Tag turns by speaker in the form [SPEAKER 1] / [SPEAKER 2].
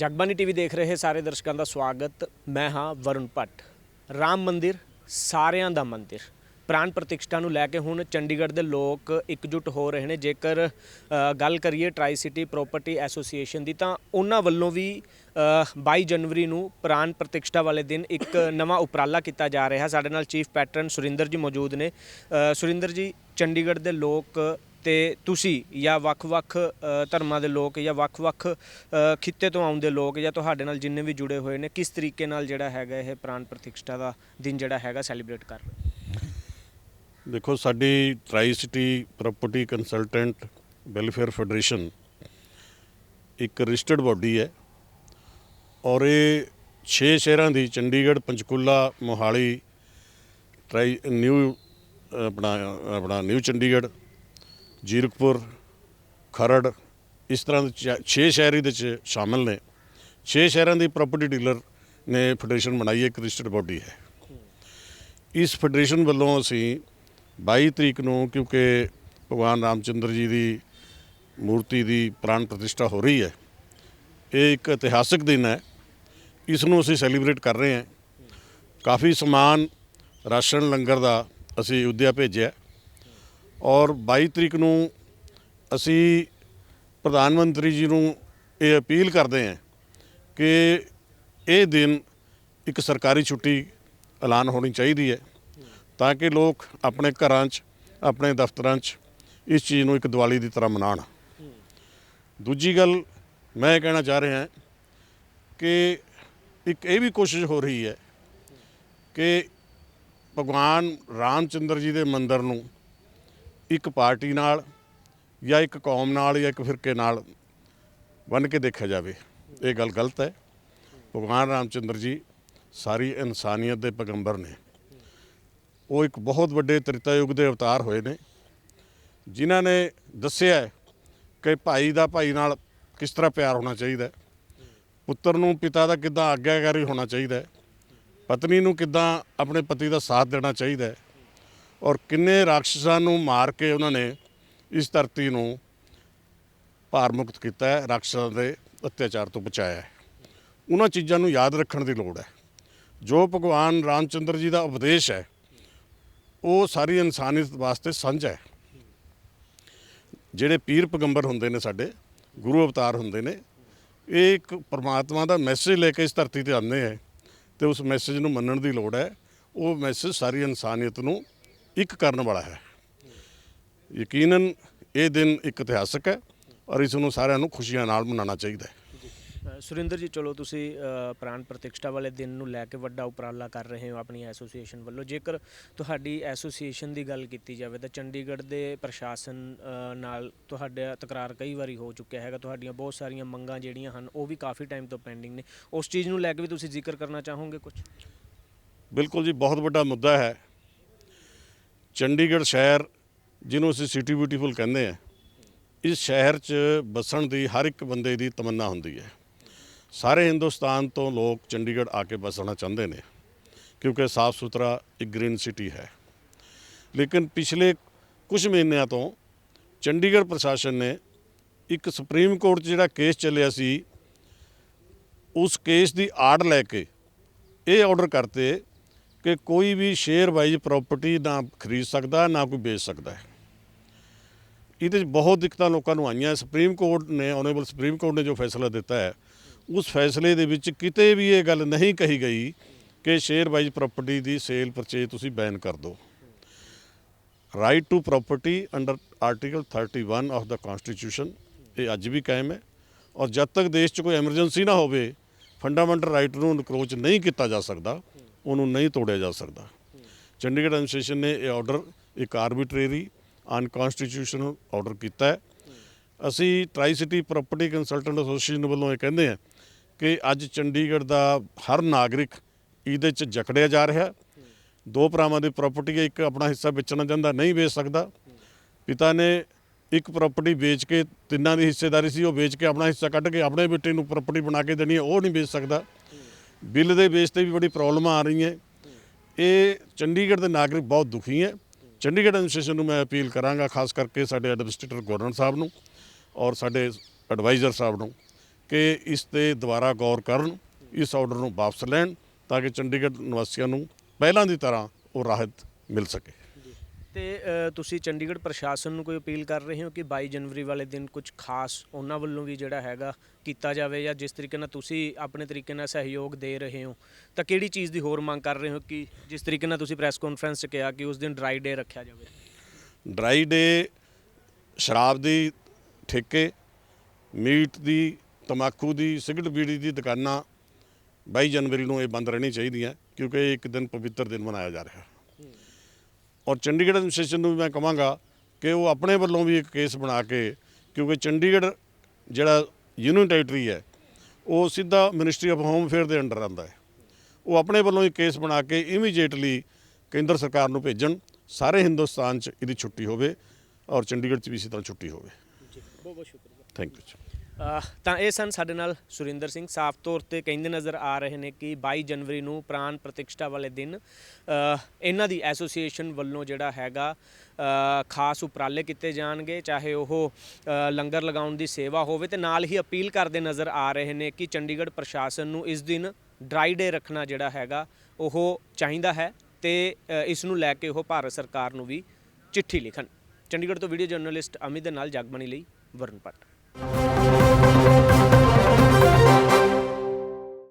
[SPEAKER 1] Jagbani TV ਦੇਖ ਰਹੇ ਸਾਰੇ ਦਰਸ਼ਕਾਂ ਦਾ ਸਵਾਗਤ। ਮੈਂ ਹਾਂ ਵਰੁਣ ਭੱਟ। ਰਾਮ ਮੰਦਿਰ ਸਾਰਿਆਂ ਦਾ ਮੰਦਿਰ। ਪ੍ਰਾਣ ਪ੍ਰਤਿਸ਼ਠਾ ਨੂੰ ਲੈ ਕੇ ਹੁਣ ਚੰਡੀਗੜ੍ਹ ਦੇ ਲੋਕ ਇਕਜੁੱਟ ਹੋ ਰਹੇ ਨੇ। ਜੇਕਰ ਗੱਲ ਕਰੀਏ ਟਰਾਈ ਸਿਟੀ ਪ੍ਰਾਪਰਟੀ ਐਸੋਸੀਏਸ਼ਨ ਦੀ ਤਾਂ ਉਹਨਾਂ ਵੱਲੋਂ ਵੀ ਅ, 22 ਜਨਵਰੀ ਨੂੰ ਪ੍ਰਾਣ ਪ੍ਰਤਿਸ਼ਠਾ ਵਾਲੇ ਦਿਨ ਇੱਕ ਨਵਾਂ ਉਪਰਾਲਾ ਕੀਤਾ ਜਾ ਰਿਹਾ। ਸਾਡੇ ਨਾਲ ਚੀਫ ਪੈਟਰਨ ਸੁਰਿੰਦਰ ਜੀ ਮੌਜੂਦ ਨੇ। ਸੁਰਿੰਦਰ ਜੀ ਚੰਡੀਗੜ੍ਹ ਦੇ ਲੋਕ ਤੇ ਤੁਸੀਂ ਜਾਂ ਵੱਖ-ਵੱਖ ਧਰਮਾਂ ਦੇ ਲੋਕ ਜਾਂ ਵੱਖ-ਵੱਖ ਖਿੱਤੇ ਤੋਂ ਆਉਂਦੇ ਲੋਕ ਜਾਂ ਤੁਹਾਡੇ ਨਾਲ ਜਿੰਨੇ ਵੀ ਜੁੜੇ ਹੋਏ ਨੇ, ਕਿਸ ਤਰੀਕੇ ਨਾਲ ਜਿਹੜਾ ਹੈਗਾ ਇਹ ਪ੍ਰਾਣ ਪ੍ਰਤਿਸ਼ਠਾ ਦਾ ਦਿਨ ਜਿਹੜਾ ਹੈਗਾ ਸੈਲੀਬ੍ਰੇਟ ਕਰ ਰਹੇ
[SPEAKER 2] ਦੇਖੋ, ਸਾਡੀ tricity property consultant welfare federation ਇੱਕ ਰਜਿਸਟਰਡ ਬਾਡੀ ਹੈ ਔਰ ਇਹ 6 ਸ਼ਹਿਰਾਂ ਦੀ, ਚੰਡੀਗੜ੍ਹ, ਪੰਚਕੂਲਾ, ਮੋਹਾਲੀ ਟਰਾਈ ਨਿਊ ਆਪਣਾ ਆਪਣਾ ਨਿਊ ਚੰਡੀਗੜ੍ਹ ਜੀਰਕਪੁਰ, ਖਰੜ, ਇਸ ਤਰ੍ਹਾਂ ਦੇ 6 ਸ਼ਹਿਰ ਇਹਦੇ ਚ ਸ਼ਾਮਲ ਨੇ। 6 ਸ਼ਹਿਰਾਂ ਦੀ ਪ੍ਰਾਪਰਟੀ ਡੀਲਰ ਨੇ ਫੈਡਰੇਸ਼ਨ ਬਣਾਈ ਹੈ, ਇੱਕ ਰਜਿਸਟਰਡ ਬਾਡੀ ਹੈ। ਇਸ ਫੈਡਰੇਸ਼ਨ ਵੱਲੋਂ ਅਸੀਂ 22 ਤਰੀਕ ਨੂੰ, ਕਿਉਂਕਿ ਭਗਵਾਨ ਰਾਮਚੰਦਰ ਜੀ ਦੀ ਮੂਰਤੀ ਦੀ ਪ੍ਰਾਣ ਪ੍ਰਤਿਸ਼ਠਾ ਹੋ ਰਹੀ ਹੈ, ਇਹ ਇੱਕ ਇਤਿਹਾਸਕ ਦਿਨ ਹੈ। ਇਸ ਨੂੰ ਅਸੀਂ ਸੈਲੀਬ੍ਰੇਟ ਕਰ ਰਹੇ ਹਾਂ। ਕਾਫੀ ਸਮਾਨ ਰਾਸ਼ਨ, ਲੰਗਰ ਦਾ ਅਸੀਂ ਉਦਿਆ ਭੇਜਿਆ। ਔਰ 22 ਤਰੀਕ ਨੂੰ ਅਸੀਂ ਪ੍ਰਧਾਨ ਮੰਤਰੀ ਜੀ ਨੂੰ ਇਹ ਅਪੀਲ ਕਰਦੇ ਹਾਂ ਕਿ ਇਹ ਦਿਨ ਇੱਕ ਸਰਕਾਰੀ ਛੁੱਟੀ ਐਲਾਨ ਹੋਣੀ ਚਾਹੀਦੀ ਹੈ ਤਾਂ ਕਿ ਲੋਕ ਆਪਣੇ ਘਰਾਂ 'ਚ, ਆਪਣੇ ਦਫ਼ਤਰਾਂ 'ਚ ਇਸ ਚੀਜ਼ ਨੂੰ ਇੱਕ ਦੀਵਾਲੀ ਦੀ ਤਰ੍ਹਾਂ ਮਨਾਉਣ। ਦੂਜੀ ਗੱਲ ਮੈਂ ਇਹ ਕਹਿਣਾ ਚਾਹ ਰਿਹਾ ਕਿ ਇੱਕ ਇਹ ਵੀ ਕੋਸ਼ਿਸ਼ ਹੋ ਰਹੀ ਹੈ ਕਿ ਭਗਵਾਨ ਰਾਮਚੰਦਰ ਜੀ ਦੇ ਮੰਦਰ ਨੂੰ ਇੱਕ ਪਾਰਟੀ ਨਾਲ ਜਾਂ ਇੱਕ ਕੌਮ ਨਾਲ ਜਾਂ ਇੱਕ ਫਿਰਕੇ ਨਾਲ ਬੰਨ ਕੇ ਦੇਖਿਆ ਜਾਵੇ। ਇਹ ਗੱਲ ਗਲਤ ਹੈ। ਭਗਵਾਨ ਰਾਮਚੰਦਰ ਜੀ ਸਾਰੀ ਇਨਸਾਨੀਅਤ ਦੇ ਪੈਗੰਬਰ ਨੇ। ਉਹ ਇੱਕ ਬਹੁਤ ਵੱਡੇ ਤ੍ਰਿਤਾ ਯੁੱਗ ਦੇ ਅਵਤਾਰ ਹੋਏ ਨੇ। ਜਿਨ੍ਹਾਂ ਨੇ ਦੱਸਿਆ ਕਿ ਭਾਈ ਦਾ ਭਾਈ ਨਾਲ ਕਿਸ ਤਰ੍ਹਾਂ ਪਿਆਰ ਹੋਣਾ ਚਾਹੀਦਾ ਹੈ। ਪੁੱਤਰ ਨੂੰ ਪਿਤਾ ਦਾ ਕਿੱਦਾਂ ਆਗਿਆਕਾਰੀ ਹੋਣਾ ਚਾਹੀਦਾ ਹੈ। ਪਤਨੀ ਨੂੰ ਕਿੱਦਾਂ ਆਪਣੇ ਪਤੀ ਦਾ ਸਾਥ ਦੇਣਾ ਚਾਹੀਦਾ ਹੈ। ਔਰ ਕਿੰਨੇ ਰਾਖਸ਼ਾਂ ਨੂੰ ਮਾਰ ਕੇ ਉਹਨਾਂ ਨੇ ਇਸ ਧਰਤੀ ਨੂੰ ਭਾਰ ਮੁਕਤ ਕੀਤਾ ਹੈ ਰਾਖਸ਼ਾਂ ਦੇ ਅਤਿਆਚਾਰ ਤੋਂ ਬਚਾਇਆ ਹੈ। ਉਹਨਾਂ ਚੀਜ਼ਾਂ ਨੂੰ ਯਾਦ ਰੱਖਣ ਦੀ ਲੋੜ ਹੈ। ਜੋ ਭਗਵਾਨ ਰਾਮਚੰਦਰ ਜੀ ਦਾ ਉਪਦੇਸ਼ ਹੈ, ਉਹ ਸਾਰੀ ਇਨਸਾਨੀਅਤ ਵਾਸਤੇ ਸਾਂਝਾ ਹੈ। ਜਿਹੜੇ ਪੀਰ ਪੈਗੰਬਰ ਹੁੰਦੇ ਨੇ ਸਾਡੇ, ਗੁਰੂ ਅਵਤਾਰ ਹੁੰਦੇ ਨੇ, ਇਹ ਇੱਕ ਪਰਮਾਤਮਾ ਦਾ ਮੈਸੇਜ ਲੈ ਕੇ ਇਸ ਧਰਤੀ ਤੇ ਆਉਂਦੇ ਹੈ ਤੇ ਉਸ ਮੈਸੇਜ ਨੂੰ ਮੰਨਣ ਦੀ ਲੋੜ ਹੈ। ਉਹ ਮੈਸੇਜ ਸਾਰੀ ਇਨਸਾਨੀਅਤ ਨੂੰ ਇੱਕ ਕਰਨ ਵਾਲਾ ਹੈ। ਯਕੀਨਨ ਇਹ ਦਿਨ ਇੱਕ ਇਤਿਹਾਸਕ ਹੈ ਔਰ ਇਸ ਨੂੰ ਸਾਰਿਆਂ ਨੂੰ ਖੁਸ਼ੀਆਂ ਨਾਲ ਮਨਾਉਣਾ ਚਾਹੀਦਾ ਹੈ।
[SPEAKER 1] ਸੁਰਿੰਦਰ ਜੀ ਚਲੋ ਤੁਸੀਂ ਅ, ਪ੍ਰਾਨ ਪ੍ਰਤਿਸ਼ਠਾ ਵਾਲੇ ਦਿਨ ਨੂੰ ਲੈ ਕੇ ਵੱਡਾ ਉਪਰਾਲਾ ਕਰ ਰਹੇ ਹੋ ਆਪਣੀ ਐਸੋਸੀਏਸ਼ਨ ਵੱਲੋਂ। ਜੇਕਰ ਤੁਹਾਡੀ ਐਸੋਸੀਏਸ਼ਨ ਦੀ ਗੱਲ ਕੀਤੀ ਜਾਵੇ ਤਾਂ ਚੰਡੀਗੜ੍ਹ ਦੇ ਪ੍ਰਸ਼ਾਸਨ ਨਾਲ ਤੁਹਾਡਾ ਤਕਰਾਰ ਕਈ ਵਾਰੀ ਹੋ ਚੁੱਕਿਆ ਹੈਗਾ। ਤੁਹਾਡੀਆਂ ਬਹੁਤ ਸਾਰੀਆਂ ਮੰਗਾਂ ਜਿਹੜੀਆਂ ਹਨ ਉਹ ਵੀ ਕਾਫੀ ਟਾਈਮ ਤੋਂ ਪੈਂਡਿੰਗ ਨੇ। ਉਸ ਚੀਜ਼ ਨੂੰ ਲੈ ਕੇ ਵੀ ਤੁਸੀਂ ਜ਼ਿਕਰ ਕਰਨਾ ਚਾਹੋਗੇ ਕੁਝ
[SPEAKER 2] ਬਿਲਕੁਲ ਜੀ ਬਹੁਤ ਵੱਡਾ ਮੁੱਦਾ ਹੈ। ਚੰਡੀਗੜ੍ਹ ਸ਼ਹਿਰ, ਜਿਹਨੂੰ ਅਸੀਂ ਸਿਟੀ ਬਿਊਟੀਫੁਲ ਕਹਿੰਦੇ ਆ ਇਸ ਸ਼ਹਿਰ 'ਚ ਬਸਣ ਦੀ ਹਰ ਇੱਕ ਬੰਦੇ ਦੀ ਤਮੰਨਾ ਹੁੰਦੀ ਹੈ। ਸਾਰੇ ਹਿੰਦੁਸਤਾਨ ਤੋਂ ਲੋਕ ਚੰਡੀਗੜ੍ਹ ਆ ਕੇ ਬਸਣਾ ਚਾਹੁੰਦੇ ਨੇ, ਕਿਉਂਕਿ ਸਾਫ਼ ਸੁਥਰਾ ਇੱਕ ਗ੍ਰੀਨ ਸਿਟੀ ਹੈ। ਲੇਕਿਨ ਪਿਛਲੇ ਕੁਝ ਮਹੀਨਿਆਂ ਤੋਂ ਚੰਡੀਗੜ੍ਹ ਪ੍ਰਸ਼ਾਸਨ ਨੇ ਇੱਕ ਸੁਪਰੀਮ ਕੋਰਟ 'ਚ ਜਿਹੜਾ ਕੇਸ ਚੱਲਿਆ ਸੀ, ਉਸ ਕੇਸ ਦੀ ਆੜ ਲੈ ਕੇ ਇਹ ਆਰਡਰ ਕਰਤੇ ਕਿ ਕੋਈ ਵੀ ਸ਼ੇਅਰ ਵਾਈਜ਼ ਪ੍ਰਾਪਰਟੀ ਨਾ ਖਰੀਦ ਸਕਦਾ, ਨਾ ਕੋਈ ਵੇਚ ਸਕਦਾ ਹੈ। ਇਹਦੇ 'ਚ ਬਹੁਤ ਦਿੱਕਤਾਂ ਲੋਕਾਂ ਨੂੰ ਆਈਆਂ। ਸੁਪਰੀਮ ਕੋਰਟ ਨੇ ਆਨਰੇਬਲ ਸੁਪਰੀਮ ਕੋਰਟ ਨੇ ਜੋ ਫੈਸਲਾ ਦਿੱਤਾ ਹੈ, ਉਸ ਫੈਸਲੇ ਦੇ ਵਿੱਚ ਕਿਤੇ ਵੀ ਇਹ ਗੱਲ ਨਹੀਂ ਕਹੀ ਗਈ ਕਿ ਸ਼ੇਅਰ ਵਾਈਜ਼ ਪ੍ਰਾਪਰਟੀ ਦੀ ਸੇਲ ਪਰਚੇਜ ਤੁਸੀਂ ਬੈਨ ਕਰ ਦਿਓ। Right to property under article 31 of the constitution ਇਹ ਅੱਜ ਵੀ ਕਾਇਮ ਹੈ। ਔਰ ਜਦ ਤੱਕ ਦੇਸ਼ 'ਚ ਕੋਈ ਐਮਰਜੈਂਸੀ ਨਾ ਹੋਵੇ ਫੰਡਾਮੈਂਟਲ ਰਾਈਟ ਨੂੰ ਇਨਕਰੋਚ ਨਹੀਂ ਕੀਤਾ ਜਾ ਸਕਦਾ। ਉਹਨੂੰ ਨਹੀਂ ਤੋੜਿਆ ਜਾ ਸਕਦਾ। ਚੰਡੀਗੜ੍ਹ ਐਡਮਿਨਿਸਟ੍ਰੇਸ਼ਨ ਨੇ ਇਹ ਆਰਡਰ ਇੱਕ ਆਰਬਿਟਰੇਰੀ ਅਨਕਨਸਟੀਟਿਊਸ਼ਨਲ ਆਰਡਰ ਕੀਤਾ ਹੈ। ਅਸੀਂ tricity property consultant association ਵੱਲੋਂ ਇਹ ਕਹਿੰਦੇ ਹਾਂ ਕਿ ਅੱਜ ਚੰਡੀਗੜ੍ਹ ਦਾ ਹਰ ਨਾਗਰਿਕ ਇਹਦੇ 'ਚ ਜਕੜਿਆ ਜਾ ਰਿਹਾ ਦੋ ਭਰਾਵਾਂ ਦੀ ਪ੍ਰਾਪਰਟੀ ਹੈ, ਇੱਕ ਆਪਣਾ ਹਿੱਸਾ ਵੇਚਣਾ ਚਾਹੁੰਦਾ, ਨਹੀਂ ਵੇਚ ਸਕਦਾ। ਪਿਤਾ ਨੇ ਇੱਕ ਪ੍ਰਾਪਰਟੀ ਵੇਚ ਕੇ ਤਿੰਨਾਂ ਦੀ ਹਿੱਸੇਦਾਰੀ ਸੀ, ਉਹ ਵੇਚ ਕੇ ਆਪਣਾ ਹਿੱਸਾ ਕੱਢ ਕੇ ਆਪਣੇ ਬੇਟੇ ਨੂੰ ਪ੍ਰਾਪਰਟੀ ਬਣਾ ਕੇ ਦੇਣੀ ਹੈ, ਉਹ ਨਹੀਂ ਵੇਚ ਸਕਦਾ। ਬਿੱਲ ਦੇ ਬੇਸ ਤੇ ਵੀ ਬੜੀ ਪ੍ਰੋਬਲਮਾਂ ਆ ਰਹੀਆਂ। ਇਹ ਚੰਡੀਗੜ੍ਹ ਦੇ ਨਾਗਰਿਕ ਬਹੁਤ ਦੁਖੀ ਹੈ। ਚੰਡੀਗੜ੍ਹ ਐਡਮਿਨਿਸਟ੍ਰੇਸ਼ਨ ਨੂੰ ਮੈਂ ਅਪੀਲ ਕਰਾਂਗਾ, ਖਾਸ ਕਰਕੇ ਸਾਡੇ ਐਡਮਿਨਿਸਟ੍ਰੇਟਰ ਗਵਰਨਰ ਸਾਹਿਬ ਨੂੰ ਔਰ ਸਾਡੇ ਐਡਵਾਈਜ਼ਰ ਸਾਹਿਬ ਨੂੰ ਕਿ ਇਸ ਤੇ ਦੁਬਾਰਾ ਗੌਰ ਕਰਨ, ਇਸ ਆਰਡਰ ਨੂੰ ਵਾਪਸ ਲੈਣ ਤਾਂ ਕਿ ਚੰਡੀਗੜ੍ਹ ਨਿਵਾਸੀਆਂ ਨੂੰ ਪਹਿਲਾਂ ਦੀ ਤਰ੍ਹਾਂ ਉਹ ਰਾਹਤ ਮਿਲ ਸਕੇ।
[SPEAKER 1] ਤੇ ਅ, ਤੁਸੀਂ ਚੰਡੀਗੜ੍ਹ ਪ੍ਰਸ਼ਾਸਨ ਨੂੰ ਕੋਈ ਅਪੀਲ ਕਰ ਰਹੇ ਹੋ ਕਿ 22 ਜਨਵਰੀ ਵਾਲੇ ਦਿਨ ਕੁਝ ਖਾਸ ਉਹਨਾਂ ਵੱਲੋਂ ਵੀ ਜਿਹੜਾ ਹੈਗਾ ਕੀਤਾ ਜਾਵੇ ਜਾਂ ਜਿਸ ਤਰੀਕੇ ਨਾਲ ਤੁਸੀਂ ਆਪਣੇ ਤਰੀਕੇ ਨਾਲ ਸਹਿਯੋਗ ਦੇ ਰਹੇ ਹੋ ਤਾਂ ਕਿਹੜੀ ਚੀਜ਼ ਦੀ ਹੋਰ ਮੰਗ ਕਰ ਰਹੇ ਹੋ ਕਿ ਜਿਸ ਤਰੀਕੇ ਨਾਲ ਤੁਸੀਂ ਪ੍ਰੈਸ ਕਾਨਫਰੰਸ 'ਚ ਕਿਹਾ ਕਿ ਉਸ ਦਿਨ ਡਰਾਈ ਡੇ ਰੱਖਿਆ ਜਾਵੇ?
[SPEAKER 2] ਡਰਾਈ ਡੇ ਸ਼ਰਾਬ ਦੀ ਠੇਕੇ ਮੀਟ ਦੀ ਤਮਾਕੂ ਦੀ ਸਿਗਰਟ ਬੀੜੀ ਦੀ ਦੁਕਾਨਾਂ 22 ਜਨਵਰੀ ਨੂੰ ਇਹ ਬੰਦ ਰਹਿਣੀ ਚਾਹੀਦੀਆਂ ਕਿਉਂਕਿ ਇਹ ਇੱਕ ਦਿਨ ਪਵਿੱਤਰ ਦਿਨ ਮਨਾਇਆ ਜਾ ਰਿਹਾ। ਔਰ ਚੰਡੀਗੜ੍ਹ ਐਡਮਿਨਿਸਟ੍ਰੇਸ਼ਨ ਨੂੰ ਵੀ ਮੈਂ ਕਹਾਂਗਾ ਕਿ ਉਹ ਆਪਣੇ ਵੱਲੋਂ ਵੀ ਇੱਕ ਕੇਸ ਬਣਾ ਕੇ ਕਿਉਂਕਿ ਚੰਡੀਗੜ੍ਹ ਜਿਹੜਾ ਯੂਨੀਅਨ ਟੈਰੀਟਰੀ ਹੈ ਉਹ ਸਿੱਧਾ ਮਿਨਿਸਟਰੀ ਆਫ ਹੋਮ ਅਫੇਅਰ ਦੇ ਅੰਡਰ ਆਉਂਦਾ ਹੈ। ਉਹ ਆਪਣੇ ਵੱਲੋਂ ਇੱਕ ਕੇਸ ਬਣਾ ਕੇ ਇਮੀਡੀਏਟਲੀ ਕੇਂਦਰ ਸਰਕਾਰ ਨੂੰ ਭੇਜਣ ਸਾਰੇ ਹਿੰਦੁਸਤਾਨ 'ਚ ਇਹਦੀ ਛੁੱਟੀ ਹੋਵੇ ਔਰ ਚੰਡੀਗੜ੍ਹ 'ਚ ਵੀ ਇਸੇ ਤਰ੍ਹਾਂ ਛੁੱਟੀ ਹੋਵੇ।
[SPEAKER 1] ਜੀ ਬਹੁਤ ਬਹੁਤ ਸ਼ੁਕਰੀਆ
[SPEAKER 2] ਥੈਂਕ ਯੂ
[SPEAKER 1] ਤਾਂ ਇਹ ਸਨ ਸਾਡੇ ਨਾਲ ਸੁਰਿੰਦਰ ਸਿੰਘ, ਸਾਫ਼ ਤੌਰ ਤੇ ਕਹਿੰਦੇ ਨਜ਼ਰ ਆ ਰਹੇ ਨੇ ਕਿ 22 ਜਨਵਰੀ ਨੂੰ ਪ੍ਰਾਣ ਪ੍ਰਤਿਸ਼ਠਾ ਵਾਲੇ ਦਿਨ ਇਹਨਾਂ ਦੀ ਐਸੋਸੀਏਸ਼ਨ ਵੱਲੋਂ ਜਿਹੜਾ ਹੈਗਾ ਖਾਸ ਉਪਰਾਲੇ ਕੀਤੇ ਜਾਣਗੇ, ਚਾਹੇ ਉਹ ਲੰਗਰ ਲਗਾਉਣ ਦੀ ਸੇਵਾ ਹੋਵੇ ਤੇ ਨਾਲ ਹੀ ਅਪੀਲ ਕਰਦੇ ਨਜ਼ਰ ਆ ਰਹੇ ਨੇ ਕਿ ਚੰਡੀਗੜ੍ਹ ਪ੍ਰਸ਼ਾਸਨ ਨੂੰ ਇਸ ਦਿਨ ਡਰਾਈ ਡੇ ਰੱਖਣਾ ਜਿਹੜਾ ਹੈਗਾ, ਉਹ ਚਾਹੀਦਾ ਹੈ ਤੇ ਇਸ ਨੂੰ ਲੈ ਕੇ ਉਹ ਭਾਰਤ ਸਰਕਾਰ ਨੂੰ ਵੀ ਚਿੱਠੀ ਲਿਖਣ। ਚੰਡੀਗੜ੍ਹ ਤੋਂ ਵੀਡੀਓ ਜਰਨਲਿਸਟ ਅਮਿਤ ਦੇ ਨਾਲ ਜਗਮਣੀ ਲਈ ਵਰਨ ਭੱਟ Thank you.